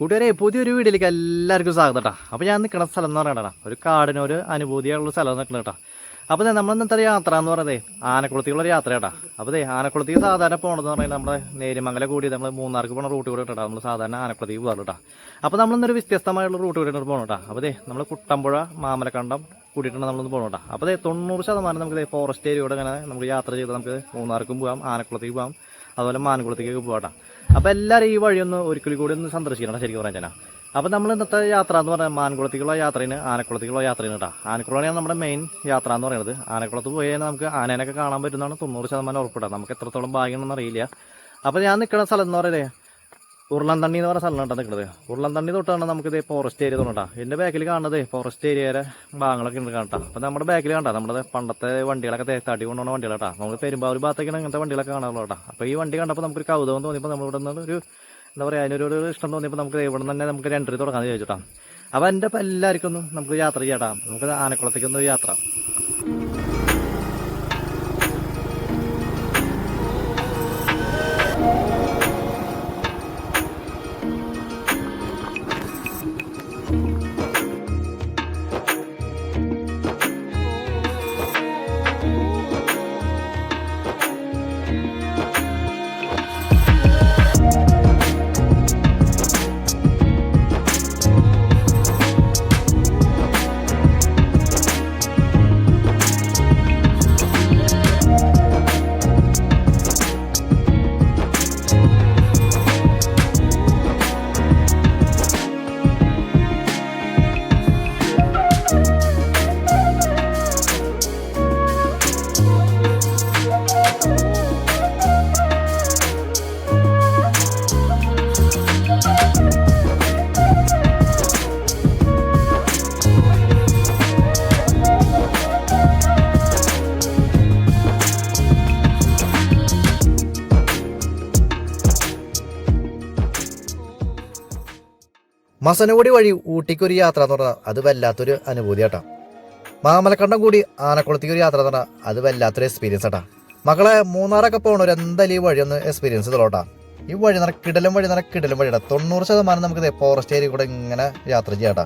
കൂട്ടുകാരെ പുതിയൊരു വീഡിയോയിലേക്ക് എല്ലാവർക്കും സ്വാഗതം കേട്ടോ അപ്പോൾ ഞാൻ നിൽക്കുന്ന സ്ഥലം എന്ന് പറയണ ഒരു കാടിന് ഒരു അനുഭൂതിയുള്ള സ്ഥലം നിൽക്കുന്നത് കേട്ടോ അപ്പോൾ നമ്മൾ ഇന്നത്തെ യാത്ര എന്ന് പറയുന്നത് ആനക്കുളത്തേക്കുള്ള യാത്ര കേട്ടോ അപ്പോൾ ദേ ആനക്കുളത്തേക്ക് സാധാരണ പോകണമെന്ന് പറയുന്നത് നമ്മുടെ നേരിമംഗല കൂടി നമ്മൾ മൂന്നാർക്ക് പോകുന്ന റൂട്ട് കൂടെ കേട്ടോ നമ്മൾ സാധാരണ ആനക്കുളത്തേക്ക് പോകാറ് കേട്ടോ അപ്പോൾ നമ്മൾ ഇന്നൊരു വ്യത്യസ്തമായുള്ള റൂട്ട് കൂടി പോകണം കേട്ടോ അപ്പോൾ നമ്മൾ കുട്ടമ്പുഴ മാമലക്കണ്ടം കൂടിയിട്ടാണ് നമ്മളൊന്ന് പോകണം കേട്ടോ അപ്പോൾ തൊണ്ണൂറ് ശതമാനം നമുക്ക് ഫോറസ്റ്റ് ഏരിയയോടെ ഇങ്ങനെ നമുക്ക് യാത്ര ചെയ്ത് നമുക്ക് മൂന്നാർക്കും പോകാം ആനക്കുളത്തേക്ക് പോകാം അതുപോലെ മാനക്കുളത്തേക്കൊക്കെ പോകാം അപ്പോൾ എല്ലാവരും ഈ വഴിയൊന്ന് ഒരിക്കലും കൂടി ഒന്ന് സന്ദർശിക്കണം ശരിക്കും പറഞ്ഞാൽ അപ്പോൾ നമ്മൾ ഇന്നത്തെ യാത്ര എന്ന് പറഞ്ഞാൽ മാനക്കുളത്തേക്കുള്ള യാത്രയാണ് ആനക്കുളത്തേക്കുള്ള യാത്രയാണ് കേട്ടോ. ആനക്കുളമാണ് നമ്മുടെ മെയിൻ യാത്ര എന്ന് പറയുന്നത്. ആനക്കുളത്ത് പോയാൽ നമുക്ക് ആനേനൊക്കെ കാണാൻ പറ്റുന്നതാണ് തൊണ്ണൂറ് ശതമാനം ഉറപ്പിടാം നമുക്ക് എത്രത്തോളം ഭാഗ്യമാണെന്ന് അറിയില്ല. അപ്പോൾ ഞാൻ നിൽക്കുന്ന സ്ഥലം എന്ന് പറയുന്നത് ഉരുളന്തണ്ണി എന്ന് പറഞ്ഞ സ്ഥലമാണ് നിൽക്കുന്നത് ഉരുളന്തണ്ണി തൊട്ടാണ് നമുക്ക് ഇത് ഫോറസ്റ്റ് ഏരിയ തോന്നട്ടാ എന്റെ ബാക്കിൽ കാണുന്നത് ഫോറസ്റ്റ് ഏരിയയുടെ ഭാഗങ്ങളൊക്കെ ഉണ്ട് കാണട്ടാ അപ്പോൾ നമ്മുടെ ബാക്കിൽ കണ്ടാ നമ്മുടെ പണ്ടത്തെ വണ്ടികളൊക്കെ തടി കൊണ്ടുപോകുന്ന വണ്ടികളാട്ടാ നമ്മൾ പെരുമ്പാവൂർ ഭാഗത്തേക്ക് അങ്ങനത്തെ വണ്ടികളൊക്കെ കാണാറുള്ളൂ കേട്ടോ. അപ്പോൾ ഈ വണ്ടി കണ്ടപ്പോൾ നമുക്കൊരു കൗതുകം തോന്നിയപ്പോൾ നമ്മൾ ഇവിടെ നിന്ന് ഒരു എന്താ പറയുക അതിനൊരു ഇഷ്ടം തോന്നിയപ്പോൾ നമുക്ക് ഇവിടെ തന്നെ നമുക്ക് രണ്ടര തുടങ്ങാമെന്ന് ചോദിച്ചിട്ടാ അപ്പോൾ എന്റെ ഇപ്പം എല്ലാവർക്കും ഒന്നും നമുക്ക് യാത്ര ചെയ്യാട്ടാ നമുക്ക് ആനക്കുളത്തേക്കൊന്ന് യാത്ര. മസനഗുടി വഴി ഊട്ടിക്കൊരു യാത്ര എന്ന് പറഞ്ഞാൽ അത് വല്ലാത്തൊരു അനുഭൂതി കേട്ടാ മാമലക്കണ്ടം കൂടി ആനക്കുളത്തേക്ക് ഒരു യാത്ര എന്ന് പറഞ്ഞാൽ അത് വല്ലാത്തൊരു എക്സ്പീരിയൻസ് കേട്ടാ മക്കളെ മൂന്നാറൊക്കെ പോകണവർ എന്തായാലും ഈ വഴി ഒന്ന് എക്സ്പീരിയൻസ് ചെയ്തോട്ടാ ഈ വഴി നട കിടലും വഴി നട കിടലും വഴിയുടെ തൊണ്ണൂറ് ശതമാനം നമുക്ക് ഫോറസ്റ്റ് ഏരിയ കൂടെ ഇങ്ങനെ യാത്ര ചെയ്യാട്ടാ.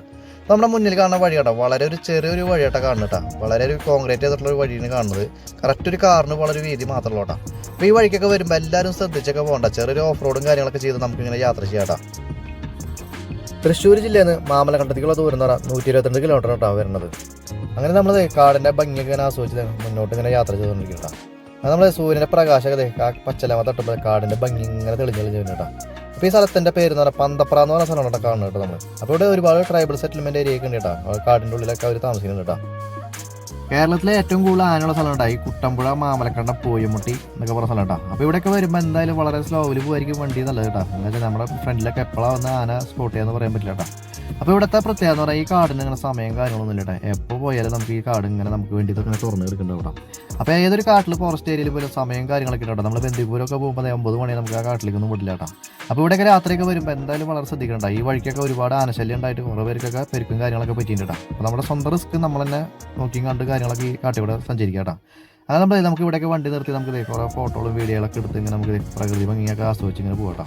നമ്മുടെ മുന്നിൽ കാണുന്ന വഴി കേട്ടോ വളരെ ഒരു ചെറിയൊരു വഴിയായിട്ടാ കാണുന്നുട്ടാ. വളരെ ഒരു കോൺക്രീറ്റ് ചെയ്തിട്ടുള്ള ഒരു വഴിയാണ് കാണുന്നത്. കറക്റ്റ് ഒരു കാറിന് വളരെ വീതി മാത്രമല്ല കേട്ടോ അപ്പോൾ ഈ വഴിക്കൊക്കെ വരുമ്പോൾ എല്ലാവരും ശ്രദ്ധിച്ചൊക്കെ പോകണ്ട. ചെറിയൊരു ഓഫ് റോഡും കാര്യങ്ങളൊക്കെ ചെയ്ത് നമുക്കിങ്ങനെ യാത്ര ചെയ്യാട്ടാ. തൃശ്ശൂർ ജില്ലയിൽ നിന്ന് മാമലക്കണ്ടത്തിക്കുള്ള ദൂരം എന്ന് പറഞ്ഞാൽ നൂറ്റി ഇരുപത്തിരണ്ട് കിലോമീറ്റർ കേട്ടോ വരുന്നത്. അങ്ങനെ നമ്മൾ കാടിന്റെ ഭംഗിയൊക്കെ ഇങ്ങനെ ആസ്വദിച്ച് മുന്നോട്ട് ഇങ്ങനെ യാത്ര ചെയ്തുകൊണ്ടിരിക്കട്ടാ അത് നമ്മൾ സൂര്യന്റെ പ്രകാശകത പച്ചലമ തട്ടുമ്പോൾ കാടിന്റെ ഭംഗി ഇങ്ങനെ തെളിഞ്ഞ് തെളിഞ്ഞ് അപ്പോൾ ഈ സ്ഥലത്തിന്റെ പേര് എന്ന് പറഞ്ഞാൽ പന്തപ്ര എന്ന് പറഞ്ഞ സ്ഥലമാണ് കാണുന്നത് നമ്മൾ അപ്പോൾ ഇവിടെ ഒരുപാട് ട്രൈബൽ സെറ്റിൽമെന്റ് ഏരിയ ഒക്കെ ഉണ്ട് കേട്ടോ കാടിന്റെ ഉള്ളിലൊക്കെ അവർ താമസിക്കുന്നുണ്ട് കേട്ടോ കേരളത്തിലെ ഏറ്റവും കൂടുതൽ ആനയുള്ള സ്ഥലം ഉണ്ടായി കുട്ടമ്പുഴ മാമലക്കണ്ട പോയമുട്ടി എന്നൊക്കെ പറഞ്ഞ സ്ഥലം കേട്ടോ. അപ്പോൾ ഇവിടെയൊക്കെ വരുമ്പോൾ എന്തായാലും വളരെ സ്ലോവിൽ പോയിരിക്കും വണ്ടി നല്ലത് കേട്ടോ. എന്താ നമ്മുടെ ഫ്രണ്ടിലൊക്കെ എപ്പോഴാണ് വന്ന ആന സ്പോട്ട് ചെയ്യാന്ന് പറയാൻ പറ്റില്ല കേട്ടോ. അപ്പോൾ ഇവിടുത്തെ പ്രത്യേകത എന്ന് പറഞ്ഞാൽ ഈ കാടിന് ഇങ്ങനെ സമയം കാര്യങ്ങളൊന്നും ഇല്ല കേട്ടോ എപ്പോൾ പോയാലും നമുക്ക് ഈ കാട് ഇങ്ങനെ നമുക്ക് വേണ്ടിയിട്ട് ഇങ്ങനെ തുറന്ന് കേട്ടോ അപ്പോൾ ഏതൊരു കാട്ടിൽ ഫോറസ്റ്റ് ഏരിയയിൽ പോലും സമയം കാര്യങ്ങളൊക്കെ കേട്ടോ നമ്മൾ ബന്ദിപൂരൊക്കെ പോകുമ്പോൾ ഒമ്പത് മണി നമുക്ക് ആ കാട്ടിലേക്കൊന്നും വിടില്ല കേട്ടോ അപ്പോൾ ഇവിടെയൊക്കെ രാത്രിയൊക്കെ വരുമ്പോൾ എന്തായാലും വളരെ ശ്രദ്ധിക്കണ്ട. ഈ വഴിക്കൊക്കെ ഒരുപാട് ആനശല്യം ഉണ്ടായിട്ട് കുറേ പേർക്കൊക്കെ പെരുക്കും കാര്യങ്ങളൊക്കെ പറ്റിയിട്ടുണ്ട്. അപ്പോൾ നമ്മുടെ സ്വന്തം റിസ്ക് നമ്മൾ തന്നെ നോക്കിയും കണ്ട് കാര്യങ്ങളൊക്കെ ഈ കാട്ടിലൂടെ സഞ്ചരിക്കാം കേട്ടോ നമ്മൾ നമുക്ക് ഇവിടെയൊക്കെ വണ്ടി നിർത്തി നമുക്ക് കുറേ ഫോട്ടോകളും വീഡിയോകളൊക്കെ എടുത്ത് ഇങ്ങനെ നമുക്ക് പ്രകൃതി ഭംഗിയൊക്കെ ആസ്വദിച്ച് ഇങ്ങനെ പോകട്ടോ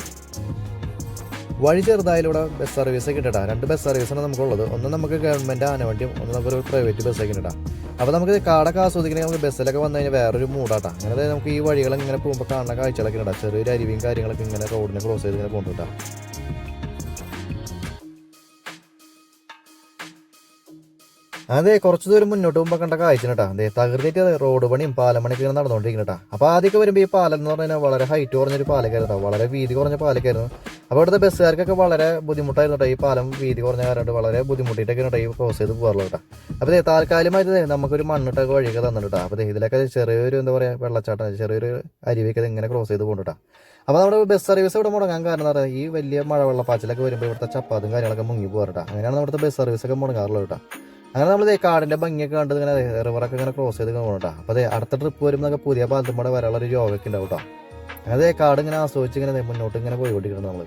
വഴി ചെറുതായാലൂടെ ബസ് സർവീസ് ഒക്കെ ഇട്ടാ രണ്ട് ബസ് സർവീസാണ് നമുക്കുള്ളത്. ഒന്ന് നമുക്ക് ഗവൺമെന്റ് ആനവണ്ടിയും ഒന്ന് നമുക്ക് ഒരു പ്രൈവറ്റ് ബസ്സൊക്കെ ഇട്ടാ അപ്പോൾ നമുക്ക് കാടൊക്കെ ആസ്വദിക്കണമെങ്കിൽ നമുക്ക് ബസ്സിലൊക്കെ വന്നു കഴിഞ്ഞാൽ വേറൊരു മൂടാട്ടാ. അങ്ങനെ നമുക്ക് ഈ വഴികൾ ഇങ്ങനെ പോകുമ്പോൾ കാണുന്ന കാഴ്ചകളൊക്കെ ഇടാം. ചെറിയൊരു അരുവിയും കാര്യങ്ങളൊക്കെ ഇങ്ങനെ റോഡിനെ ക്രോസ് ചെയ്ത് ഇങ്ങനെ പോകുന്നുണ്ടാ അതെ കുറച്ച് ദൂരം മുന്നോട്ട് പോകുമ്പോൾ കണ്ട കാഴ്ച കേട്ടാ അതെ തകർത്തിട്ട് റോഡ് പണിയും പാലമണിയൊക്കെ ഇങ്ങനെ നടന്നുകൊണ്ടിരിക്കണട്ടാ അപ്പോൾ ആദ്യമൊക്കെ വരുമ്പോൾ ഈ പാലം എന്ന് പറഞ്ഞാൽ വളരെ ഹൈറ്റ് കുറഞ്ഞൊരു പാലക്കായിരുന്നു വളരെ വീതി കുറഞ്ഞ പാലക്കായിരുന്നു അപ്പോൾ ഇവിടുത്തെ ബസ്സുകാർക്കൊക്കെ വളരെ ബുദ്ധിമുട്ടായിരുന്നു കേട്ടോ ഈ പാലം വീതി കുറഞ്ഞ കാരണം വളരെ ബുദ്ധിമുട്ടിയിട്ടൊക്കെ ഈ ക്രോസ് ചെയ്ത് പോകാറുള്ളൂ കേട്ടോ. അപ്പോൾ താൽക്കാലികമായിട്ട് നമുക്കൊരു മണ്ണിട്ടൊക്കെ വഴിയൊക്കെ തന്നിട്ടാ അപ്പോൾ ഇതിലൊക്കെ ചെറിയൊരു എന്താ പറയുക വെള്ളച്ചാട്ടം ചെറിയൊരു അരുവിയൊക്കെ ഇങ്ങനെ ക്രോസ് ചെയ്ത് പോകുന്നുട്ടാ അപ്പോൾ നമ്മുടെ ബസ് സർവീസ് ഇവിടെ മുടങ്ങാൻ കാരണം എന്താ പറയുക ഈ വലിയ മഴവെള്ളപ്പാച്ചിലൊക്കെ വരുമ്പോൾ ഇവിടുത്തെ ചപ്പാത്തും കാര്യങ്ങളൊക്കെ മുങ്ങി പോകാറുണ്ട് അങ്ങനെയാണ് നമ്മുടെ ബസ് സർവീസ് ഒക്കെ മുടങ്ങാറുള്ളത് കേട്ടോ. അങ്ങനെ നമ്മൾ കാടിന്റെ ഭംഗിയൊക്കെ കണ്ടത് ഇങ്ങനെ റിവറൊക്കെ ഇങ്ങനെ ക്രോസ് ചെയ്ത് പോകണട്ടാ അപ്പോൾ അതെ അടുത്ത ട്രിപ്പ് വരുമ്പോൾ പുതിയ പാലത്തും കൂടെ വരാനുള്ള ഒരു യോഗയൊക്കെ ഉണ്ടാവും കേട്ടോ അങ്ങനെ കാട് ഇങ്ങനെ ആസ്വദിച്ച് ഇങ്ങനെ മുന്നോട്ട് ഇങ്ങനെ പോയി പോയിക്കൊണ്ടിരിക്കണം നമ്മൾ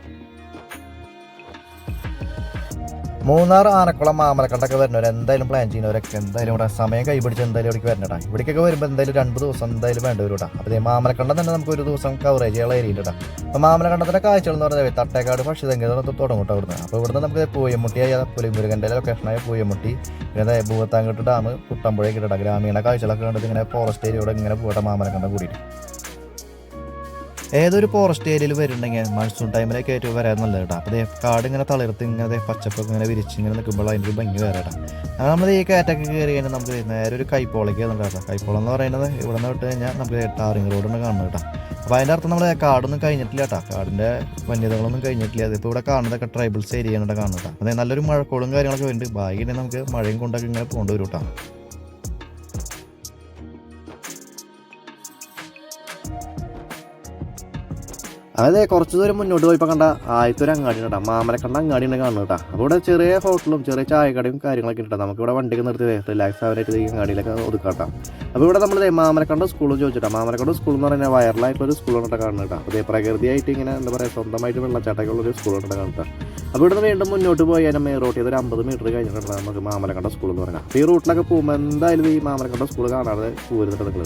മൂന്നാർ ആനക്കുളം മാമലക്കണ്ടൊക്കെ വരുന്നവർ എന്തായാലും പ്ലാൻ ചെയ്യുന്നവരൊക്കെ എന്തായാലും ഇവിടെ സമയം കൈപിടിച്ച് എന്തായാലും ഇവിടേക്ക് വരണടാ ഇവിടേക്കൊക്കെ വരുമ്പോൾ എന്തായാലും രണ്ട് ദിവസം എന്തായാലും വേണ്ടി വരും കേട്ടോ. അപ്പോൾ മാമലക്കണ്ടം തന്നെ നമുക്ക് ഒരു ദിവസം കവറേജ് ചെയ്യാനുള്ള ഏരിയ കേട്ടോ. അപ്പോൾ മാമലക്കണ്ടത്തിന്റെ കാഴ്ചകൾ എന്ന് പറഞ്ഞാൽ തട്ടേക്കാട് പക്ഷി നിന്ന് തുടങ്ങും അവിടുന്ന്. അപ്പോൾ ഇവിടുന്ന് നമുക്ക് പൂയമുട്ടിയായ പുലിമുരുകന്റെ ലൊക്കേഷനായ പൂയമുട്ടി പിന്നെ ഭൂവത്താങ്കട്ട് ഡാം കുട്ടമ്പുഴയൊക്കെ ഇട്ടാ ഗ്രാമീണ കാഴ്ചകളൊക്കെ കണ്ടിട്ട് ഇങ്ങനെ ഫോറസ്റ്റ് ഏരിയയോടെ ഇങ്ങനെ പോകട്ടെ മാമലക്കണ്ടം കൂടിയിട്ട്. ഏതൊരു ഫോറസ്റ്റ് ഏരിയയിൽ വരുന്നുണ്ടെങ്കിൽ മൺസൂൺ ടൈമിലേക്ക് ഏറ്റവും വരാൻ നല്ലത് കേട്ടോ അപ്പോൾ കാട് ഇങ്ങനെ തളിർത്ത് ഇങ്ങനെ പച്ചപ്പൊക്കെ ഇങ്ങനെ വിരിച്ച് ഇങ്ങനെ നിൽക്കുമ്പോൾ അതിന്റെ ഒരു ഭംഗി വേറെ കേട്ടോ അങ്ങനെ നമ്മൾ ഈ കയറ്റൊക്കെ കയറി കഴിഞ്ഞാൽ നമുക്ക് നേരെ ഒരു കൈപ്പോളയ്ക്ക് വന്നിട്ട് കേട്ടോ കൈപ്പോളം എന്ന് പറയുന്നത് ഇവിടെ നിന്ന് വിട്ട് കഴിഞ്ഞാൽ നമുക്ക് ടാറിങ് റോഡാണ് കാണുന്നത് കേട്ടോ അപ്പോൾ അതിന്റെ അർത്ഥം നമ്മൾ കാടൊന്നും കഴിഞ്ഞിട്ടില്ല കേട്ടോ കാടിന്റെ വന്യതകളൊന്നും കഴിഞ്ഞിട്ടില്ല. അതിപ്പോൾ ഇവിടെ കാണുന്നതൊക്കെ ട്രൈബൽസ് ഏരിയ ആണ് കാണുന്നത് അതായത് നല്ലൊരു മഴക്കോളും കാര്യങ്ങളൊക്കെ വേണ്ടി ബാക്കി നമുക്ക് മഴയും കൊണ്ടൊക്കെ ഇങ്ങനെ പോകേണ്ടി വരും കേട്ടോ അതെ കുറച്ച് ദൂരം മുന്നോട്ട് പോയപ്പോൾ കണ്ട ആദ്യത്തെ അങ്ങാടി കേട്ടോ. മാമലക്കണ്ട അങ്ങാടിയാണ് കാണുന്നത് കേട്ടോ. അപ്പോൾ ഇവിടെ ചെറിയ ഹോട്ടലും ചെറിയ ചായക്കടയും കാര്യങ്ങളൊക്കെ ഉണ്ട് നമുക്ക് ഇവിടെ വണ്ടിക്ക് നിർത്തി റിലാക്സ് ആവാനായിട്ട് ഈ അങ്ങാടിയിലൊക്കെ ഒതുക്കാട്ടോ അപ്പോൾ ഇവിടെ നമ്മൾ മാമലക്കണ്ട സ്കൂൾ ചോദിച്ചിട്ടാ മാമലക്കണ്ട സ്കൂൾ എന്ന് പറഞ്ഞാൽ വയറിലായിട്ടുള്ള സ്കൂൾ സ്കൂളാണ് കേട്ടോ കാണുന്നത് കേട്ടോ. അതേ പ്രകൃതിയായിട്ട് ഇങ്ങനെ എന്താ പറയുക സ്വന്തമായിട്ട് വെള്ളച്ചാട്ടമൊക്കെ ഉള്ളൊരു സ്കൂളാണ് കേട്ടോ കാണുന്നത് അപ്പോൾ ഇവിടുന്ന് വീണ്ടും മുന്നോട്ട് പോയി. അതിനെ മെയിൻ റോട്ടിൽ ഒരു അമ്പത് മീറ്റർ കഴിഞ്ഞിട്ടാണ് നമുക്ക് മാമലക്കണ്ട സ്കൂൾ എന്ന് പറയുന്നത് അപ്പോൾ ഈ റൂട്ടിലൊക്കെ പോകുമ്പോൾ എന്തായാലും ഈ മാമലക്കണ്ട സ്കൂൾ കാണാതെ പോരുന്നുണ്ട് നിങ്ങൾ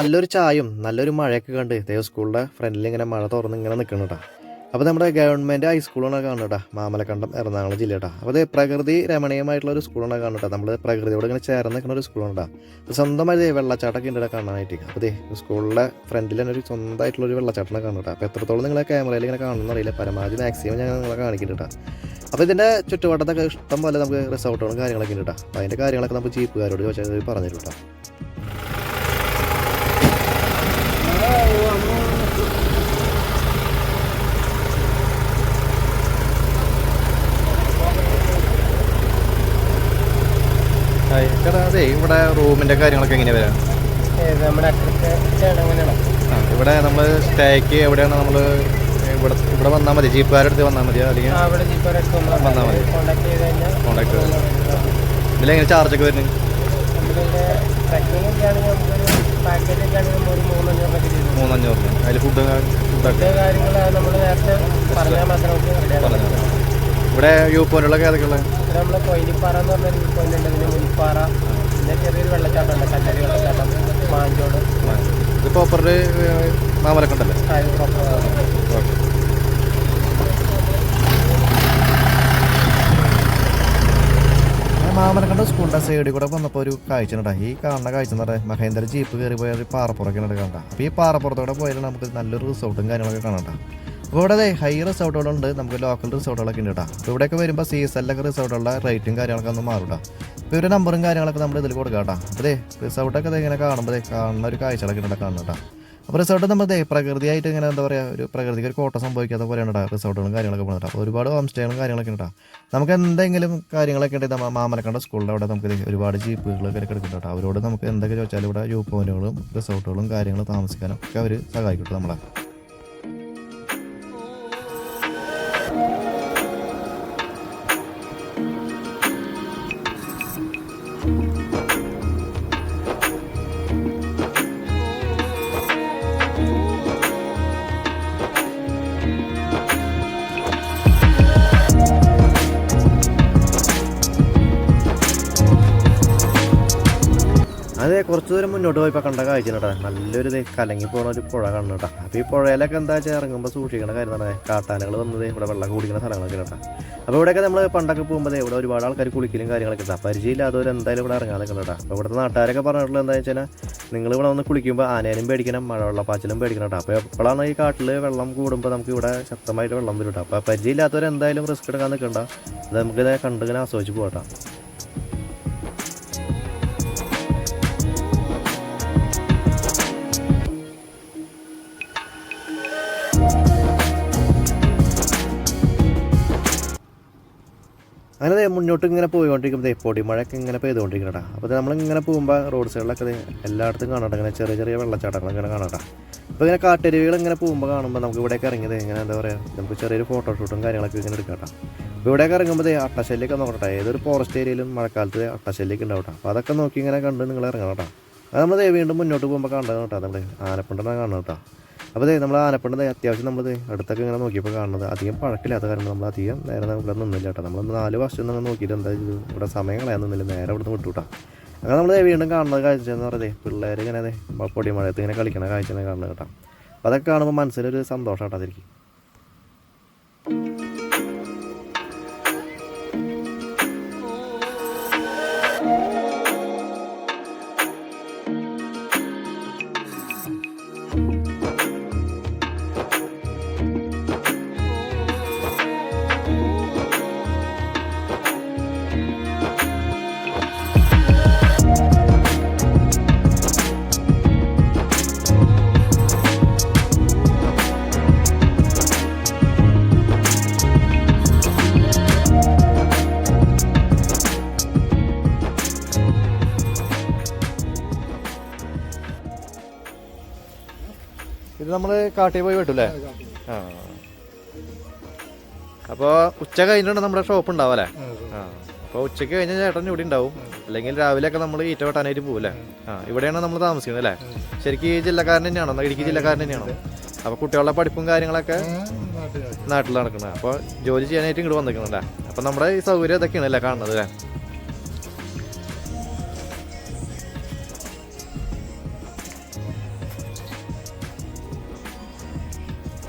നല്ലൊരു ചായയും നല്ലൊരു മഴയൊക്കെ കണ്ട് ദേവ് സ്കൂളിന്റെ ഫ്രണ്ടിൽ ഇങ്ങനെ മഴ തുറന്ന് ഇങ്ങനെ നിൽക്കണം കേട്ടോ അപ്പോൾ നമ്മുടെ ഗവൺമെന്റ് ഹൈസ്കൂളാണ് കേട്ടോ മാമലക്കണ്ടം എറണാകുളം ജില്ല കേട്ടോ അപ്പോൾ അത് പ്രകൃതി രമണീയമായിട്ടുള്ള ഒരു സ്കൂളാണ് കേട്ടോ നമ്മൾ പ്രകൃതിയോട് ഇങ്ങനെ ചേർന്ന് നിൽക്കുന്ന ഒരു സ്കൂളാണ് അപ്പോൾ സ്വന്തമായി വെള്ളച്ചാട്ടമൊക്കെ ഉണ്ട് കാണാനായിട്ട്. അപ്പോൾ ഇതേ സ്കൂളിലെ ഫ്രണ്ടിൽ തന്നെ ഒരു സ്വന്തമായിട്ടുള്ള ഒരു വെള്ളച്ചാട്ടം കാണുന്നത് കേട്ടോ അപ്പോൾ എത്രത്തോളം നിങ്ങളെ ക്യാമറയിൽ ഇങ്ങനെ കാണുന്നറിയില്ല പരമാവധി മാക്സിമം ഞാൻ നിങ്ങളെ കാണിക്കുന്നുണ്ട് അപ്പോൾ ഇതിന്റെ ചുറ്റുവട്ടത്തൊക്കെ ഇഷ്ടം പോലെ നമുക്ക് റിസോർട്ടുകളും കാര്യങ്ങളൊക്കെ ഉണ്ട് കേട്ടോ അപ്പോൾ അതിന്റെ കാര്യങ്ങളൊക്കെ നമുക്ക് ജീപ്പുകാരോട് ചോദിച്ചാൽ അവർ അതെ ഇവിടെ റൂമിന്റെ കാര്യങ്ങളൊക്കെ എങ്ങനെ വരാം? നമ്മുടെ ആ ഇവിടെ നമ്മൾ സ്റ്റേക്ക് എവിടെയാണ് നമ്മൾ ഇവിടെ ഇവിടെ വന്നാൽ മതി. ജീപ്പുകാരുടെ അടുത്ത് വന്നാൽ മതി അല്ലെങ്കിൽ അവിടെ വന്നാൽ മതി. കോണ്ടാക്ട് ചെയ്ത് കഴിഞ്ഞാൽ കോണ്ടാക്ട് ഇതിലെങ്ങനെ ചാർജൊക്കെ വരുന്നത്? മൂന്നഞ്ഞൂറ് അതിൽ ഫുഡ് ഫുഡൊക്കെ മറ്റേ കാര്യങ്ങൾ നമ്മൾ നേരത്തെ പറഞ്ഞാൽ മാത്രം നമുക്ക് പറഞ്ഞു ഇവിടെ വ്യൂ പോയിന്റുകളൊക്കെ ഏതൊക്കെയുള്ളത് നമ്മൾ കൊയിലിപ്പാറ എന്ന് പറഞ്ഞൊരു പോയിന്റ് ഉണ്ട്. പിന്നെ മുനിപ്പാറ പിന്നെ ചെറിയൊരു വെള്ളച്ചാട്ടം ഉണ്ട്. കല്ലരി വെള്ളച്ചാട്ടം മാഞ്ചോട്. ഇത് പ്രോപ്പർ മാമലക്കുണ്ടല്ലേ. ഓക്കെ മാമലക്കണ്ട സ്കൂളിന്റെ സൈഡിൽ കൂടെ വന്നപ്പോൾ ഒരു കാഴ്ച ഉണ്ടാ ഈ കാണുന്ന കാഴ്ച എന്ന് പറഞ്ഞാൽ മഹേന്ദ്ര ജീപ്പ് കയറി പോയ ഒരു പാറപ്പുറമൊക്കെ കണ്ട. അപ്പോൾ ഈ പാറപ്പുറത്തോടെ പോയാൽ നമുക്ക് നല്ലൊരു റിസോർട്ടും കാര്യങ്ങളൊക്കെ കാണാം അപ്പോൾ ഇവിടെ ഹൈ റിസോർട്ടുകളുണ്ട് നമുക്ക് ലോക്കൽ റിസോർട്ടുകളൊക്കെ ഉണ്ട് കേട്ടോ. അപ്പോൾ ഇവിടെയൊക്കെ വരുമ്പോൾ സീസണിലൊക്കെ റിസോർട്ടുകളുടെ റേറ്റും കാര്യങ്ങളൊക്കെ ഒന്ന് മാറും കേട്ടോ. ഇവരുടെ നമ്പറും കാര്യങ്ങളൊക്കെ നമ്മൾ ഇതിൽ കൊടുക്കാം കേട്ടോ. ദേ റിസോർട്ടൊക്കെ ഇങ്ങനെ കാണുമ്പോൾ കാണുന്ന ഒരു കാഴ്ചകളൊക്കെ ഉണ്ട് കാണും കേട്ടോ. അപ്പോൾ റിസോർട്ട് നമ്മൾ പ്രകൃതിയായിട്ട് ഇങ്ങനെ എന്താ പറയുക ഒരു പ്രകൃതിക്ക് ഒരു കോട്ട സംഭവിക്കാത്ത പോലെയാണ് കേട്ടോ റിസോർട്ടുകളും കാര്യങ്ങളൊക്കെ പോകുന്നത് അപ്പോൾ ഒരുപാട് ഹോം സ്റ്റേകളും കാര്യങ്ങളൊക്കെ ഉണ്ട് കേട്ടോ. നമുക്ക് എന്തെങ്കിലും കാര്യങ്ങളൊക്കെ ഉണ്ടെങ്കിൽ നമ്മൾ മാമലക്കണ്ട സ്കൂളിന്റെ അവിടെ നമുക്ക് ഒരുപാട് ജീപ്പുകളൊക്കെ എടുക്കുന്നുണ്ട് കേട്ടോ. അവരോട് നമുക്ക് എന്തൊക്കെ ചോദിച്ചാലും ഇവിടെ വ്യൂ പോയിന്റുകളും റിസോർട്ടുകളും കാര്യങ്ങളും താമസിക്കാനും ഒക്കെ അവർ സഹായിക്കട്ടെ നമ്മളെ. കുറച്ച് ദൂരം മുന്നോട്ട് പോയപ്പോൾ കണ്ട കാഴ്ച കേട്ടോ നല്ലൊരു കലങ്ങി പോണ ഒരു പുഴ കാണുന്നു കേട്ടോ അപ്പോൾ ഈ പുഴയിലൊക്കെ എന്താ വെച്ചാൽ ഇറങ്ങുമ്പോൾ സൂക്ഷിക്കണ കാര്യം തന്നെ. കാട്ടാനകൾ വന്നത് ഇവിടെ വെള്ളം കുടിക്കുന്ന സ്ഥലങ്ങളൊക്കെ കേട്ടോ അപ്പോൾ ഇവിടെയൊക്കെ നമ്മൾ പണ്ടൊക്കെ പോകുമ്പോൾ ഇവിടെ ഒരുപാട് ആൾക്കാർ കുളിക്കലും കാര്യങ്ങളൊക്കെ ഉണ്ട് പരിചയമില്ലാത്തവർ എന്തായാലും ഇവിടെ ഇറങ്ങാതെ കേട്ടോ അപ്പോൾ ഇവിടുത്തെ നാട്ടുകാരൊക്കെ പറഞ്ഞിട്ടുള്ളത് എന്താ വെച്ചാൽ നിങ്ങൾ ഇവിടെ വന്ന് കുളിക്കുമ്പോൾ ആനേനും പേടിക്കണം മഴവെള്ളപ്പാച്ചിലും പേടിക്കണം കേട്ടോ അപ്പോൾ എപ്പോഴാണ് ഈ കാട്ടിൽ വെള്ളം കൂടുമ്പോൾ നമുക്ക് ഇവിടെ ശക്തമായിട്ട് വെള്ളം വരും കേട്ടോ അപ്പോൾ പരിചയമില്ലാത്തവർ എന്തായാലും റിസ്ക് എടുക്കാൻ നിൽക്കണ്ട. അത് നമുക്കിത് കണ്ടിങ്ങനെ ആസ്വദിച്ച് പോകട്ടോ മുന്നോട്ട് ഇങ്ങനെ പോയിക്കൊണ്ടിരിക്കുമ്പോൾ ദേ പൊടി മഴയൊക്കെ ഇങ്ങനെ പെയ്തുകൊണ്ടിരിക്കണടാ. അപ്പോൾ നമ്മളിങ്ങനെ പോകുമ്പോൾ റോഡ് സൈഡിലൊക്കെ എല്ലായിടത്തും കാണട്ടെ ഇങ്ങനെ ചെറിയ ചെറിയ വെള്ളച്ചാട്ടങ്ങൾ ഇങ്ങനെ കാണട്ടെ അപ്പോൾ ഇങ്ങനെ കാട്ടരുവികൾ ഇങ്ങനെ പോകുമ്പോൾ കാണുമ്പോൾ നമുക്ക് ഇവിടെയൊക്കെ ഇറങ്ങിയത് ഇങ്ങനെ എന്താ പറയുക നമുക്ക് ചെറിയൊരു ഫോട്ടോഷൂട്ടും കാര്യങ്ങളൊക്കെ ഇങ്ങനെ എടുക്കാം കേട്ടോ. അപ്പോൾ ഇവിടെയൊക്കെ ഇറങ്ങുമ്പോൾ അട്ടശല്യൊക്കെ നോക്കട്ടെ. ഏതൊരു ഫോറസ്റ്റ് ഏരിയയിലും മഴക്കാലത്ത് അട്ടശല്യൊക്കെ ഉണ്ടാവും അപ്പോൾ അതൊക്കെ നോക്കി ഇങ്ങനെ കണ്ട് നിങ്ങൾ ഇറങ്ങണം കേട്ടോ. അത് നമ്മൾ വീണ്ടും മുന്നോട്ട് പോകുമ്പോൾ കണ്ടത് കേട്ടോ നമ്മൾ ആനപ്പണ്ടെന്നാണ് കാണുന്നത് കേട്ടോ. അപ്പോൾ നമ്മൾ ആനപ്പണ്ട് അത്യാവശ്യം നമ്മൾ അടുത്തൊക്കെ ഇങ്ങനെ നോക്കിയപ്പോൾ കാണുന്നത് അധികം പഴക്കില്ലാത്ത കാരണം നമ്മൾ അധികം നേരെ ഇവിടെ നിന്നില്ല കേട്ടോ. നമ്മൾ നാല് വർഷം ഒന്നും നോക്കിയിട്ട് എന്താ ഇത്? ഇവിടെ സമയം കളയാൻ നിന്നില്ല. നേരെ ഇവിടെ നിന്ന് വിട്ടു കേട്ടോ അങ്ങനെ നമ്മൾ വീണ്ടും കാണുന്നത് കാഴ്ച എന്ന് പറയുന്നത് പിള്ളേർ ഇങ്ങനെ ദേ പൊടി മഴയത്ത് ഇങ്ങനെ കളിക്കണ കാഴ്ച കാണുന്നത് കേട്ടോ. അപ്പോൾ അതൊക്കെ കാണുമ്പോൾ മനസ്സിലൊരു സന്തോഷം കേട്ടോ അതായിരിക്കും കാട്ടിൽ പോയി വിട്ടു അല്ലേ ആ. അപ്പോൾ ഉച്ച കഴിഞ്ഞിട്ടുണ്ട് നമ്മുടെ ഷോപ്പ് ഉണ്ടാവും അല്ലേ ആ അപ്പോൾ ഉച്ചയ്ക്ക് കഴിഞ്ഞാൽ ചേട്ടൻ ഇവിടെ ഉണ്ടാവും. അല്ലെങ്കിൽ രാവിലെയൊക്കെ നമ്മൾ ഈറ്റ വെട്ടാനായിട്ട് പോകും അല്ലേ ആ ഇവിടെയാണ് നമ്മൾ താമസിക്കുന്നത് അല്ലേ ശരിക്കും ഈ ജില്ലക്കാരൻ തന്നെയാണോ? ഇടുക്കി ജില്ലക്കാരൻ തന്നെയാണോ? അപ്പോൾ കുട്ടികളുടെ പഠിപ്പും കാര്യങ്ങളൊക്കെ നാട്ടിൽ നടക്കുന്നത്. അപ്പോൾ ജോലി ചെയ്യാനായിട്ട് ഇങ്ങോട്ട് വന്നിരിക്കുന്നുണ്ടല്ലേ അപ്പോൾ നമ്മുടെ ഈ സൗകര്യം ഇതൊക്കെയാണ് അല്ലേ കാണുന്നത് അല്ലേ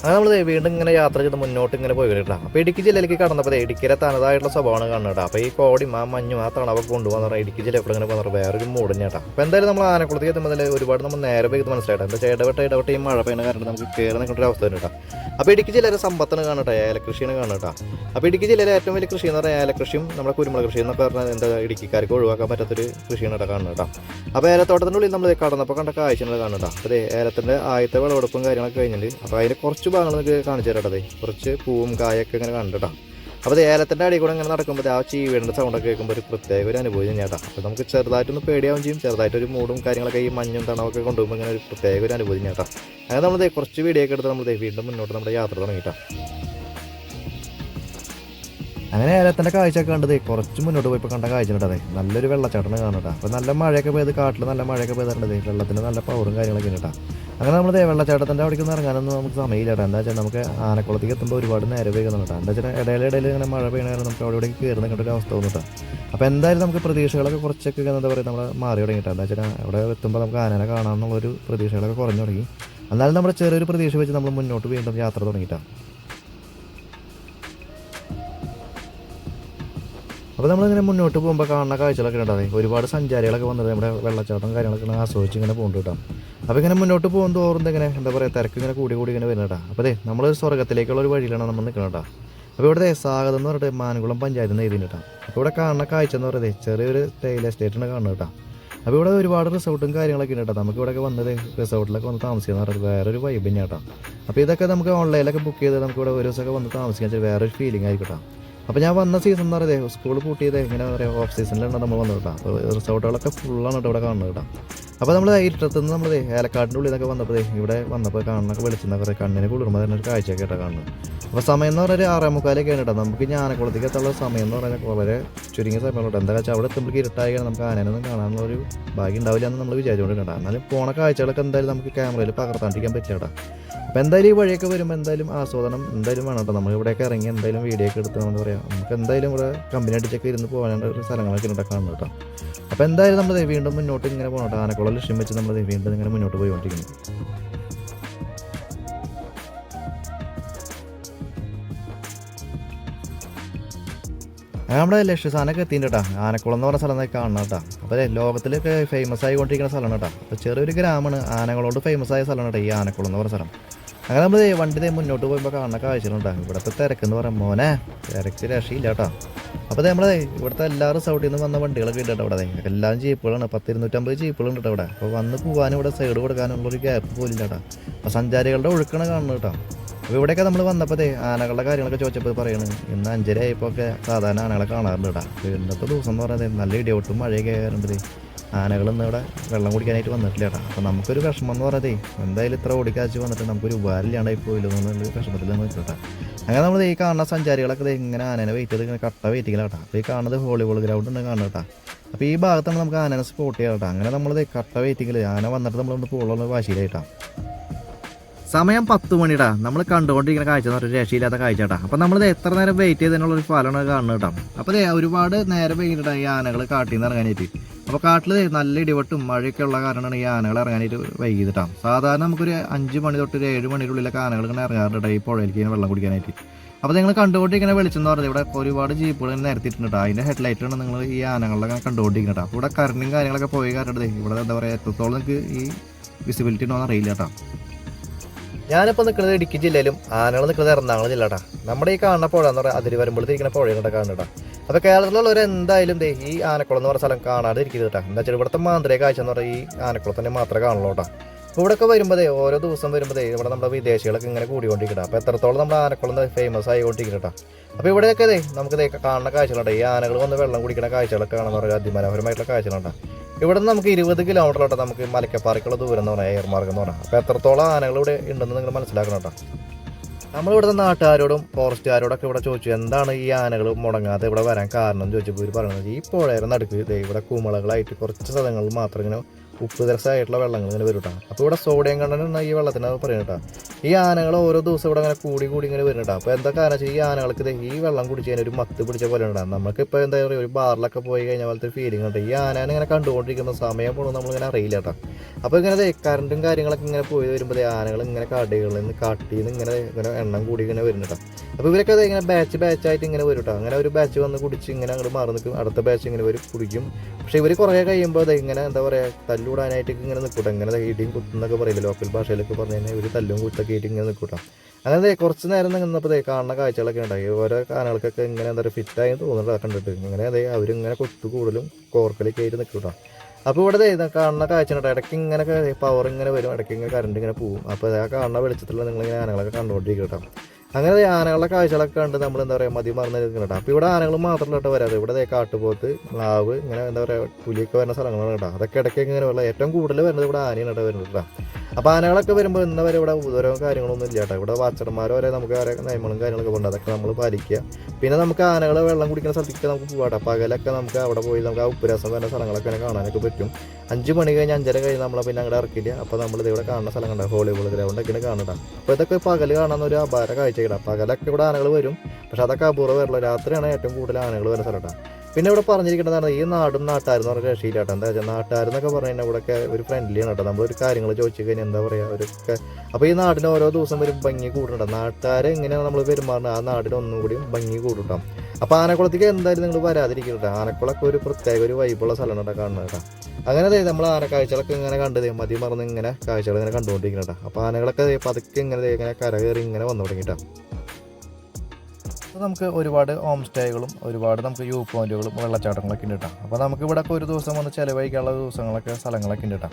അങ്ങനെ നമ്മൾ വീണ്ടും ഇങ്ങനെ യാത്ര ചെയ്ത് മുന്നോട്ട് ഇങ്ങനെ പോയി കേട്ടോ. അപ്പോൾ ഇടുക്കി ജില്ലയിലേക്ക് കടന്നപ്പോൾ ഇടുക്കിയിലെ തനതായിട്ടുള്ള സ്വഭാവമാണ് കാണുന്നത് അപ്പോൾ ഈ കോടിയും ആ മഞ്ഞും ആ തണവൊക്കെ കൊണ്ടുപോകാൻ പറഞ്ഞാൽ ഇടുക്കി ജില്ല എപ്പോഴും ഇങ്ങനെ പോകുന്നത് വേറൊരു മൂഡ് കേട്ടോ. അപ്പോൾ എന്തായാലും നമ്മൾ ആനക്കുളത്തേക്ക് എത്തുമ്പോൾ ഒരുപാട് നമ്മൾ നേരെ പോയി മനസ്സിലായിട്ട് എന്താ ഇടവട്ട ഇടപെട്ട ഈ മഴ പെയ്യുന്ന കാരണം നമുക്ക് കയറി നിൽക്കേണ്ട ഒരു അവസ്ഥ കേട്ടോ. അപ്പോൾ ഇടുക്കി ജില്ലയിലെ സമ്പത്താണ് കാണട്ടെ ഏലകൃഷിയാണ് കാണട്ടോ അപ്പോൾ ഇടുക്കി ജില്ലയിലെ ഏറ്റവും വലിയ കൃഷി എന്ന് പറഞ്ഞാൽ ഏലകൃഷിയും നമ്മുടെ കുരുമുളക് കൃഷി എന്നൊക്കെ പറഞ്ഞാൽ എന്താ ഇടുക്കിക്കാർക്ക് ഒഴിവാക്കാൻ പറ്റാത്തൊരു കൃഷിയാണ് കേട്ടോ കാണുന്നത് കേട്ടോ. അപ്പോൾ ഏലത്തോട്ടത്തിന്റെ ഉള്ളിൽ നമ്മൾ കടന്നപ്പോൾ കണ്ട കാഴ്ചകൾ കാണുന്നുണ്ടോ അപ്പോൾ ഏലത്തിന്റെ ആദ്യത്തെ വിളവെടുപ്പും കാര്യങ്ങളൊക്കെ കഴിഞ്ഞിട്ട് അപ്പോൾ അതിന് കുറച്ച് ഭാഗങ്ങൾ നിങ്ങൾക്ക് കാണിച്ചു തരട്ടെ കുറച്ച് പൂവും കായൊക്കെ ഇങ്ങനെ കണ്ടിട്ടാ അപ്പോൾ അത് ഏലത്തിന്റെ അടിയിൽ കൂടെ ഇങ്ങനെ നടക്കുമ്പോൾ ആ ചീവേണ്ട സൗണ്ടൊക്കെ കേൾക്കുമ്പോൾ ഒരു പ്രത്യേക ഒരു അനുഭവം തന്നെയാട്ടാ അപ്പോൾ നമുക്ക് ചെറുതായിട്ടൊന്ന് പേടിയാവും ചെയ്യും. ചെറുതായിട്ടൊരു മൂടും കാര്യങ്ങളൊക്കെ ഈ മഞ്ഞും തണവൊക്കെ കൊണ്ടുപോകുമ്പോൾ ഇങ്ങനെ ഒരു പ്രത്യേക ഒരു അനുഭവം തന്നെയാട്ടാ അങ്ങനെ നമ്മൾ കുറച്ച് വീഡിയോ ഒക്കെ എടുത്ത് നമ്മൾ വീണ്ടും മുന്നോട്ട് നമ്മുടെ യാത്ര തുടങ്ങിയിട്ടാ അങ്ങനെ ഏലത്തിന്റെ കാഴ്ചയൊക്കെ കണ്ടത് കുറച്ച് മുന്നോട്ട് പോയപ്പോൾ കണ്ട കാഴ്ച കണ്ടത് നല്ലൊരു വെള്ളച്ചാട്ടം കാണട്ടാ അപ്പോൾ നല്ല മഴയൊക്കെ പെയ്ത് കാട്ടിൽ നല്ല മഴയൊക്കെ പോയതാണ് വെള്ളത്തിന് നല്ല പവറും കാര്യങ്ങളൊക്കെ കേട്ടോ. അങ്ങനെ നമ്മൾ വെള്ളച്ചാട്ടത്തിന്റെ അവിടേക്ക് ഒന്ന് ഇറങ്ങാനൊന്നും നമുക്ക് സമയമില്ല എന്താ വെച്ചാൽ നമുക്ക് ആനക്കുളത്തേക്ക് എത്തുമ്പോൾ ഒരുപാട് നേരം വൈകുന്നുണ്ട് എന്താ വെച്ചാൽ ഇടയിലിടയിൽ ഇങ്ങനെ മഴ പെയ്യണ നമുക്ക് അവിടെ ഇവിടേക്ക് കയറി കണ്ടൊരു അവസ്ഥ വന്നിട്ടാണ് അപ്പോൾ എന്തായാലും നമുക്ക് പ്രതീക്ഷകളൊക്കെ കുറച്ചൊക്കെ എന്താ പറയുക നമ്മൾ മാറി തുടങ്ങിയിട്ടാണ് എന്താ വെച്ചാൽ അവിടെ എത്തുമ്പോൾ നമുക്ക് ആനനെ കാണാമെന്നുള്ളൊരു പ്രതീക്ഷകളൊക്കെ കുറഞ്ഞു തുടങ്ങി. എന്നാലും നമ്മുടെ ചെറിയൊരു പ്രതീക്ഷ വെച്ച് നമ്മൾ മുന്നോട്ട് വീണ്ടും യാത്ര തുടങ്ങിയിട്ടാണ് അപ്പോൾ നമ്മളിങ്ങനെ മുന്നോട്ട് പോകുമ്പോൾ കാണുന്ന കാഴ്ചകളൊക്കെ ഉണ്ടാവേ ഒരുപാട് സഞ്ചാരികളൊക്കെ വന്നത് നമ്മുടെ വെള്ളച്ചാട്ടം കാര്യങ്ങളൊക്കെ ആസ്വദിച്ച് ഇങ്ങനെ പോകുന്നുണ്ട് കേട്ടോ. അപ്പോൾ ഇങ്ങനെ മുന്നോട്ട് പോകും തോറും ഇങ്ങനെ എന്താ പറയുക തിരക്ക് ഇങ്ങനെ കൂടി കൂടി ഇങ്ങനെ വരുന്നുണ്ടാ അപ്പോൾ അതെ നമ്മൾ സ്വർഗത്തിലേക്കുള്ള ഒരു വഴിയിലാണ് നമ്മൾ നിൽക്കുന്നത് കേട്ടോ. അപ്പോൾ ഇവിടെ സ്വാഗതം എന്ന് പറഞ്ഞിട്ട് മാനകുളം പഞ്ചായത്തിൽ നിന്ന് എഴുതിയിട്ടാ അപ്പോൾ ഇവിടെ കാണുന്ന കാഴ്ച എന്ന് പറയുന്നത് ചെറിയൊരു തേയില എസ്റ്റേറ്റാണ് കാണുന്നത് കേട്ടോ. അപ്പോൾ ഇവിടെ ഒരുപാട് റിസോർട്ടും കാര്യങ്ങളൊക്കെ ഉണ്ട് കേട്ടോ. നമുക്ക് ഇവിടെ വന്നത് റിസോർട്ടിലൊക്കെ വന്ന് താമസിക്കുന്ന പറഞ്ഞാൽ വേറൊരു വൈബ് തന്നെയാണ് കേട്ടോ. അപ്പോൾ ഇതൊക്കെ നമുക്ക് ഓൺലൈനിലൊക്കെ ബുക്ക് ചെയ്ത് നമുക്ക് ഇവിടെ ഒരു ദിവസമൊക്കെ വന്ന് താമസിക്കാൻ വേറൊരു ഫീലിംഗ് ആയിരിക്കും അപ്പോൾ ഞാൻ വന്ന സീസൺ എന്ന് പറയുന്നത് സ്കൂൾ പൂട്ടിയത് എങ്ങനെ പറയുക ഓഫ് സീസണിലാണ് നമ്മൾ വന്നത് കേട്ടോ അപ്പോൾ റിസോർട്ടുകളൊക്കെ ഫുള്ളാണ് കേട്ടോ ഇവിടെ കാണുന്നത് കേട്ടോ അപ്പോൾ നമ്മൾ ഇരുട്ടത്തുനിന്ന് നമ്മൾ ഏലക്കാടിന്റെ ഉള്ളിൽ നിന്നൊക്കെ വന്നപ്പോൾ ഇവിടെ വന്നപ്പോൾ കാണുന്നൊക്കെ വിളിച്ചെന്ന കുറേ കണ്ണിന് കുളിർമ തന്നെ ഒരു കാഴ്ചയൊക്കെ കേട്ടോ കാണുന്നത്. അപ്പോൾ സമയം എന്ന് പറഞ്ഞാൽ ആറേ മുക്കാലൊക്കെയാണ് കേട്ടോ നമുക്ക് ഞാനക്കുളത്തേക്ക് എത്താനുള്ള സമയം എന്ന് പറഞ്ഞാൽ വളരെ ചുരുങ്ങിയ സമയം കേട്ടോ എന്താ വെച്ചാൽ അവിടെ എത്തുമ്പോൾ ഇരുട്ടായി നമുക്ക് ആനയൊന്നും കാണാനുള്ള ഒരു ഭാഗ്യം ഉണ്ടാവില്ല എന്ന് നമ്മൾ വിചാരിച്ചുകൊണ്ട് കേട്ടോ എന്നാലും പോണ കാഴ്ചകളൊക്കെ എന്തായാലും നമുക്ക് ക്യാമറയിൽ പകർത്താണ്ടിരിക്കാൻ പറ്റില്ല കേട്ടോ അപ്പോൾ എന്തായാലും ഈ വഴിയൊക്കെ വരുമ്പോൾ എന്തായാലും ആസ്വാദനം എന്തായാലും വേണം കേട്ടോ. നമ്മൾ ഇവിടെയൊക്കെ ഇറങ്ങി എന്തായാലും വീഡിയോ ഒക്കെ എടുത്ത് എന്താ പറയുക നമുക്ക് എന്തായാലും ഇവിടെ കമ്പനി അടിച്ചൊക്കെ ഇരുന്ന് പോകാനുള്ള ഒരു സ്ഥലങ്ങളൊക്കെ ഇവിടെ കാണുന്നു കേട്ടോ. അപ്പോൾ എന്തായാലും നമ്മൾ വീണ്ടും മുന്നോട്ട് ഇങ്ങനെ പോകണം കേട്ടോ. ആനക്കുളം ലക്ഷ്യം വെച്ച് നമ്മൾ വീണ്ടും ഇങ്ങനെ മുന്നോട്ട് പോയിക്കൊണ്ടിരിക്കുന്നു. നമ്മുടെ സാധനമൊക്കെ എത്തിയിട്ടുണ്ട് കേട്ടോ. ആനക്കുളം എന്ന് പറഞ്ഞ സ്ഥലം കാണണം കേട്ടോ. അപ്പോൾ ലോകത്തിലൊക്കെ ഫേമസ് ആയിക്കൊണ്ടിരിക്കുന്ന സ്ഥലമാണ് കേട്ടോ. അപ്പോൾ ചെറിയൊരു ഗ്രാമമാണ്. ആനകളോട് ഫേമസ് ആയ സ്ഥലമാണ് കേട്ടോ ഈ ആനക്കുളം എന്ന് പറഞ്ഞ സ്ഥലം. അങ്ങനെ നമ്മൾ വണ്ടി മുന്നോട്ട് പോകുമ്പോൾ കാണുന്ന കാഴ്ചകളുണ്ടാകും ഇവിടുത്തെ തിരക്കെന്ന് പറയാം. മോനെ തിരക്ക് രക്ഷയില്ല കേട്ടോ. അപ്പോൾ നമ്മൾ ഇവിടുത്തെ എല്ലാ റിസോർട്ടിൽ നിന്ന് വന്ന വണ്ടികളൊക്കെ കേട്ടോ ഇവിടെ എല്ലാം ജീപ്പുകളാണ്. പത്ത് ഇരുന്നൂറ്റമ്പത് ജീപ്പുകളുണ്ട് കേട്ടോ ഇവിടെ. അപ്പോൾ വന്ന് പോകാനും ഇവിടെ സൈഡ് കൊടുക്കാനുള്ളൊരു ഗ്യാപ്പ് പോലും കേട്ടോ. അപ്പോൾ സഞ്ചാരികളുടെ ഒഴുക്കാണ് കാണുന്നു കേട്ടോ. അപ്പോൾ ഇവിടെയൊക്കെ നമ്മൾ വന്നപ്പോൾ ആനകളുടെ കാര്യങ്ങളൊക്കെ ചോദിച്ചപ്പോൾ പറയുന്നത് ഇന്ന് അഞ്ചര ആയപ്പോൾ ഒക്കെ സാധാരണ ആനകളെ കാണാറുണ്ട് കേട്ടോ ഇന്നത്തെ ദിവസം എന്ന് പറയുന്നത് നല്ല ഇടിയോട്ടും മഴയൊക്കെ ആയതുകൊണ്ട് ആനകളൊന്നും ഇവിടെ വെള്ളം കുടിക്കാനായിട്ട് വന്നിട്ടില്ല കേട്ടോ അപ്പോൾ നമുക്കൊരു വിഷമം എന്ന് പറയുന്നത് എന്തായാലും ഇത്ര ഓടിക്കാച്ച് വന്നിട്ട് നമുക്കൊരു ഉപകാരം ഇല്ലാണ്ടായി പോയില്ലോ എന്നുള്ള വിഷമത്തിൽ നിന്ന് കേട്ടോ അങ്ങനെ നമ്മൾ ഈ കാണുന്ന സഞ്ചാരികളൊക്കെ ഇങ്ങനെ ആനനെ വെയിറ്റ് ചെയ്ത് ഇങ്ങനെ കട്ട വെയിറ്റിങ്ങില്ല കേട്ടോ അപ്പോൾ ഈ കാണുന്നത് വോളിബോൾ ഗ്രൗണ്ട് ഉണ്ട് കാണുന്നത് കേട്ടോ അപ്പോൾ ഈ ഭാഗത്താണ് നമുക്ക് ആനനെ സ്പോട്ട് ചെയ്യാം കേട്ടോ അങ്ങനെ നമ്മൾ കട്ട വെയിറ്റിങ്ങിൽ ആന വന്നിട്ട് നമ്മളൊന്ന് പോകുള്ള വാശിയിലായിട്ടാണ് സമയം പത്ത് മണിടാ. നമ്മൾ കണ്ടുകൊണ്ടിരിക്കുന്ന കാഴ്ച എന്ന് പറഞ്ഞാൽ രക്ഷയില്ലാത്ത കാഴ്ചട്ടാ കേട്ടാ അപ്പം നമ്മൾ എത്ര നേരം വെയിറ്റ് ചെയ്തതിനുള്ള ഒരു ഫലമാണ് കാണുന്നത് കേട്ടോ. അപ്പോൾ ഒരുപാട് നേരം വൈകിട്ടാ ഈ ആനകൾ കാട്ടിൽ നിന്ന് ഇറങ്ങാനായിട്ട് അപ്പോൾ കാട്ടിൽ നല്ല ഇടിവെട്ടും മഴയൊക്കെ ഉള്ള കാരണമാണ് ഈ ആനകൾ ഇറങ്ങാനായിട്ട് വൈകിട്ടാ സാധാരണ നമുക്കൊരു അഞ്ച് മണി തൊട്ട് ഒരു ഏഴ് മണിയുടെ ആനകൾ ഇങ്ങനെ ഇറങ്ങാറുണ്ട് ഈ പുഴയിലേക്ക് ഇങ്ങനെ വെള്ളം കുടിക്കാനായിട്ട്. അപ്പോൾ നിങ്ങൾ കണ്ടുകൊണ്ടിരിക്കുന്ന വെളിച്ചം എന്ന് പറഞ്ഞാൽ ഇവിടെ ഒരുപാട് ജീപ്പുകൾ നിരത്തിയിട്ടുണ്ട് അതിന്റെ ഹെഡ്ലൈറ്റാണ് നിങ്ങൾ ഈ ആനകളിലൊക്കെ കണ്ടുകൊണ്ടിരിക്കുന്നത് കേട്ടോ. അപ്പോൾ ഇവിടെ കറണ്ടും കാര്യങ്ങളൊക്കെ പോയി കാരണം ഇവിടെ എന്താ പറയുക എത്രത്തോളം നിങ്ങൾക്ക് ഈ വിസിബിലിറ്റി ഉണ്ടോ അറിയില്ല കേട്ടോ. ഞാനിപ്പോൾ നിൽക്കുന്നത് ഇടുക്കി ജില്ലയിലും ആനകൾ നിൽക്കുന്നത് എറണാകുളം ജില്ല കേട്ടോ നമ്മുടെ ഈ കാണുന്ന പുഴ എന്ന് പറയുന്നത് അതിൽ വരുമ്പോഴത്തേക്കുന്ന പുഴ കേട്ടോ കാണുന്നുണ്ടോ അപ്പോൾ കേരളത്തിലുള്ളവർ എന്തായാലും ദേ ഈ ആനക്കുളം എന്ന് പറഞ്ഞ സ്ഥലം കാണാതെ ഇരിക്കരുത് കേട്ടോ. എന്താ വെച്ചാൽ ഇവിടുത്തെ മാന്ത്രിക കാഴ്ച എന്ന് പറയുക ഈ ആനക്കുളം തന്നെ മാത്രമേ കാണുള്ളൂ കേട്ടോ. അപ്പോൾ ഇവിടെയൊക്കെ വരുമ്പോഴേ ഓരോ ദിവസം വരുമ്പോഴേ ഇവിടെ നമ്മുടെ വിദേശികളൊക്കെ ഇങ്ങനെ കൂടിക്കൊണ്ടിരിക്കട്ടെ. അപ്പോൾ എത്രത്തോളം നമ്മുടെ ആനക്കുളം ഫേമസ് ആയിക്കൊണ്ടിരിക്കട്ടെ അപ്പോൾ ഇവിടെയൊക്കെ ദേ നമുക്ക് കാണുന്ന കാഴ്ചകളുണ്ട് ഈ ആനകൾ വന്ന് വെള്ളം കുടിക്കുന്ന കാഴ്ചകളൊക്കെ കാണുന്ന പറയുക അതിമനോഹരമായിട്ടുള്ള കാഴ്ചകളുണ്ട് ഇവിടെ നിന്ന് നമുക്ക് ഇരുപത് കിലോമീറ്ററിലോട്ട് നമുക്ക് മലക്കപ്പാറയ്ക്കുള്ള ദൂരം എന്ന് പറയാം എയർ മാർഗം എന്ന് പറയാം അപ്പോൾ എത്രത്തോളം ആനകൾ ഇവിടെ ഉണ്ടെന്ന് നിങ്ങൾ മനസ്സിലാക്കണം കേട്ടോ. നമ്മളിവിടുത്തെ നാട്ടുകാരോടും ഫോറസ്റ്റുകാരോടൊക്കെ ഇവിടെ ചോദിച്ചു എന്താണ് ഈ ആനകൾ മുടങ്ങാതെ ഇവിടെ വരാൻ കാരണം എന്ന് ചോദിച്ചപ്പോൾ ഇവർ പറയുന്നത് ഈ പുഴയുടെ നടുക്ക് ഇവിടെ കുമളകളായിട്ട് കുറച്ച് സ്ഥലങ്ങളിൽ മാത്രം ഇങ്ങനെ ഉപ്പ് രസമായിട്ടുള്ള വെള്ളങ്ങൾ ഇങ്ങനെ വരും അപ്പോൾ ഇവിടെ സോഡിയം കണ്ടന്റ് ഈ വെള്ളത്തിന് അത് പറയുന്നത് കേട്ടോ. ഈ ആനകൾ ഓരോ ദിവസം ഇവിടെ ഇങ്ങനെ കൂടി കൂടി ഇങ്ങനെ വരുന്നുണ്ട് കേട്ടോ. അപ്പോൾ എന്താ കാരണം വെച്ചാൽ ഈ ആനകൾക്ക് ഈ വെള്ളം കുടിച്ച് കഴിഞ്ഞാൽ ഒരു മത്ത് പിടിച്ച പോലെ ഉണ്ടാകും നമുക്കിപ്പോൾ എന്താ പറയുക ഒരു ബാറിലൊക്കെ പോയി കഴിഞ്ഞാൽ പോലത്തെ ഫീലിംഗ് ഉണ്ട്. ഈ ആനനെ ഇങ്ങനെ കണ്ടുകൊണ്ടിരിക്കുന്ന സമയം പോകണം നമ്മളിങ്ങനെ അറിയില്ല കേട്ടോ. അപ്പോൾ ഇങ്ങനെ കറണ്ടും കാര്യങ്ങളൊക്കെ ഇങ്ങനെ പോയി വരുമ്പോൾ ആനകൾ ഇങ്ങനെ കടകളിൽ നിന്ന് കാട്ടിൽ നിന്ന് ഇങ്ങനെ ഇങ്ങനെ എണ്ണം കൂടി ഇങ്ങനെ വരുന്നുണ്ട് അപ്പോൾ ഇവരൊക്കെ ദേ ഇങ്ങനെ ബാച്ച് ബാച്ച് ആയിട്ട് ഇങ്ങനെ വരും കേട്ടോ. അങ്ങനെ ഒരു ബാച്ച് വന്ന് കുടിച്ച് ഇങ്ങനെ അങ്ങോട്ട് മാറി നിൽക്കും. അടുത്ത ബാച്ച് ഇങ്ങനെ വരും കുടിക്കും. പക്ഷേ ഇവർ കുറേ കഴിയുമ്പോൾ ദേ ഇങ്ങനെ എന്താ പറയുക തല്ലൂടാനായിട്ട് ഇങ്ങനെ നിൽക്കൂട്ടോ. ഇങ്ങനെ ഇടിയും കുത്തുന്നൊക്കെ പറയില്ല ലോക്കൽ ഭാഷയിലൊക്കെ പറഞ്ഞു കഴിഞ്ഞാൽ ഇവർ തല്ലും കുത്തൊക്കെ ആയിട്ട് ഇങ്ങനെ നിൽക്കൂട്ടോ. അങ്ങനെ കുറച്ച് നേരം നിന്നപ്പോൾ കാണുന്ന കാഴ്ചകളൊക്കെ ഉണ്ടായി. ഓരോ ആനകൾക്കൊക്കെ ഇങ്ങനെ എന്താ പറയുക ഫിറ്റായി തോന്നുന്നുണ്ട് കണ്ടിട്ട്. ഇങ്ങനെ അതെ അവരിങ്ങനെ കൊത്തു കൂടുതലും കോർക്കലൊക്കെ ആയിട്ട് നിൽക്കൂട്ടോ. അപ്പോൾ ഇവിടെ കാണുന്ന കാഴ്ച ഉണ്ട് ഇടയ്ക്ക് ഇങ്ങനെ പവർ ഇങ്ങനെ വരും. ഇടയ്ക്ക് ഇങ്ങനെ കറണ്ട് ഇങ്ങനെ പോകും അപ്പോൾ ആ കാണുന്ന വെളിച്ചത്തിലുള്ള നിങ്ങളിങ്ങനെ ആനകളൊക്കെ കണ്ടുകൊണ്ടിരിക്കും കേട്ടോ അങ്ങനെ ആനകളുടെ കാഴ്ചകളൊക്കെ കണ്ട് നമ്മൾ എന്താ പറയുക മതി മറന്നു കേട്ടോ. അപ്പോൾ ഇവിടെ ആനകൾ മാത്രമല്ല കേട്ടോ വരാതെ ഇവിടെ കാട്ടുപോത്ത് മ്ലാവ് ഇങ്ങനെ എന്താ പറയുക പുലിയൊക്കെ വരുന്ന സ്ഥലങ്ങളാണ് കേട്ടോ. അതൊക്കെ ഇടയ്ക്ക് ഇങ്ങനെ ഉള്ള ഏറ്റവും കൂടുതൽ വരുന്നത് ഇവിടെ ആനയാണ് കേട്ടോ വരുന്നത് കേട്ടോ. അപ്പോൾ ആനകളൊക്കെ വരുമ്പോൾ ഇന്ന് വരെ ഇവിടെ ഉപദ്രവം കാര്യങ്ങളൊന്നും ഇല്ല കേട്ടോ. ഇവിടെ വാച്ചടന്മാർ വരെ നമുക്ക് വേറെ നിയമങ്ങളും കാര്യങ്ങളൊക്കെ ഉണ്ട്. അതൊക്കെ നമ്മൾ പാലിക്കുക. പിന്നെ നമുക്ക് ആനകൾ വെള്ളം കുടിക്കുന്ന സ്ഥലത്തേക്ക് നമുക്ക് പോകാം പകലൊക്കെ നമുക്ക് അവിടെ പോയി നമുക്ക് ആ ഉപ്പുരസം വരുന്ന സ്ഥലങ്ങളൊക്കെ കാണാനൊക്കെ പറ്റും. അഞ്ച് മണി കഴിഞ്ഞ് അഞ്ചര കഴിഞ്ഞ് നമ്മളെ പിന്നെ അങ്ങോട്ട് ഇറക്കില്ല. അപ്പോൾ നമ്മൾ ഇവിടെ കാണുന്ന സ്ഥലം കണ്ട? വോളിബോൾ ഗ്രൗണ്ടൊക്കെ കാണണ്ട അപ്പോൾ ഇതൊക്കെ പകൽ കാണാൻ ഒരു അപാര കാഴ്ചയിടാം പകലൊക്കെ ഇവിടെ ആനകൾ വരും. പക്ഷെ അതൊക്കെ അപൂർവം വരില്ല രാത്രിയാണ് ഏറ്റവും കൂടുതൽ ആനകൾ വരുന്ന സ്ഥലം കേട്ടോ. പിന്നെ ഇവിടെ പറഞ്ഞിരിക്കുന്നതാണ് ഈ നാടും നാട്ടുകാരും എന്ന് പറഞ്ഞ രക്ഷയില്ല എന്താ വെച്ചാൽ നാട്ടുകാരെന്നൊക്കെ പറഞ്ഞു കഴിഞ്ഞാൽ ഇവിടെയൊക്കെ ഒരു ഫ്രണ്ട്ലിയാണ് കേട്ടോ. നമ്മളൊരു കാര്യങ്ങൾ ചോദിച്ചു കഴിഞ്ഞാൽ എന്താ പറയുക അവരൊക്കെ അപ്പോൾ ഈ നാടിന് ഓരോ ദിവസം വരും ഭംഗി കൂടുന്നുണ്ട്? നാട്ടുകാരെ എങ്ങനെയാണ് നമ്മൾ പെരുമാറുന്നത്? ആ നാടിന് ഒന്നും കൂടി ഭംഗി കൂടും അപ്പോൾ ആനക്കുളത്തേക്ക് എന്തായാലും നിങ്ങൾ വരാതിരിക്കരുത്. ആനക്കുളമൊക്കെ ഒരു പ്രത്യേക ഒരു വൈബുള്ള സ്ഥലമാണ് കേട്ടോ കാണുന്നത് കേട്ടോ. അങ്ങനെ ദേ നമ്മൾ ആന കാഴ്ചകളൊക്കെ ഇങ്ങനെ കണ്ടത് മതി മറന്ന് ഇങ്ങനെ കാഴ്ചകൾ ഇങ്ങനെ കണ്ടുകൊണ്ടിരിക്കണം കേട്ടോ. അപ്പോൾ ആനകളൊക്കെ പതുക്കെ ഇങ്ങനെ ഇങ്ങനെ കര കയറി ഇങ്ങനെ വന്നു തുടങ്ങി കേട്ടോ. അപ്പോൾ നമുക്ക് ഒരുപാട് ഹോം സ്റ്റേകളും ഒരുപാട് നമുക്ക് വ്യൂ പോയിന്റുകളും വെള്ളച്ചാട്ടങ്ങളൊക്കെ ഉണ്ട് കേട്ടോ. അപ്പോൾ നമുക്ക് ഇവിടെ ഒരു ദിവസം വന്ന് ചിലവഴിക്കാനുള്ള ദിവസങ്ങളൊക്കെ സ്ഥലങ്ങളൊക്കെ ഉണ്ട് കേട്ടോ.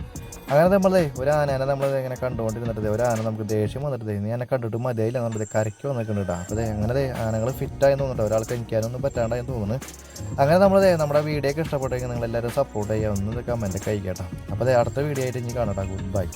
അങ്ങനെ നമ്മളേ ഒരു ആനേനെ നമ്മൾ ഇങ്ങനെ കണ്ടുകൊണ്ടിരുന്നിട്ട് ഒരു ആന നമുക്ക് ദേഷ്യം വന്നിട്ട് നീ എന്നെ കണ്ടിട്ട് മതിയായില്ല എന്നുള്ളത് കരയ്ക്ക് വന്നിട്ടുണ്ട് കേട്ടോ. അപ്പോൾ അങ്ങനെ ആനകൾ ഫിറ്റായി തോന്നുന്നുണ്ട്. ഒരാൾക്ക് എനിക്കാനൊന്നും പറ്റാണ്ടായി തോന്നുന്നു. അങ്ങനെ നമ്മൾ നമ്മുടെ വീഡിയോ ഒക്കെ ഇഷ്ടപ്പെട്ടെങ്കിൽ നിങ്ങൾ എല്ലാവരും സപ്പോർട്ട് ചെയ്യുക. ഒന്ന് കമന്റ് ഒക്കെ അയക്കാം കേട്ടോ. അപ്പോൾ അടുത്ത വീഡിയോ ആയിട്ട് ഇനി കാണാം ഗുഡ് ബൈ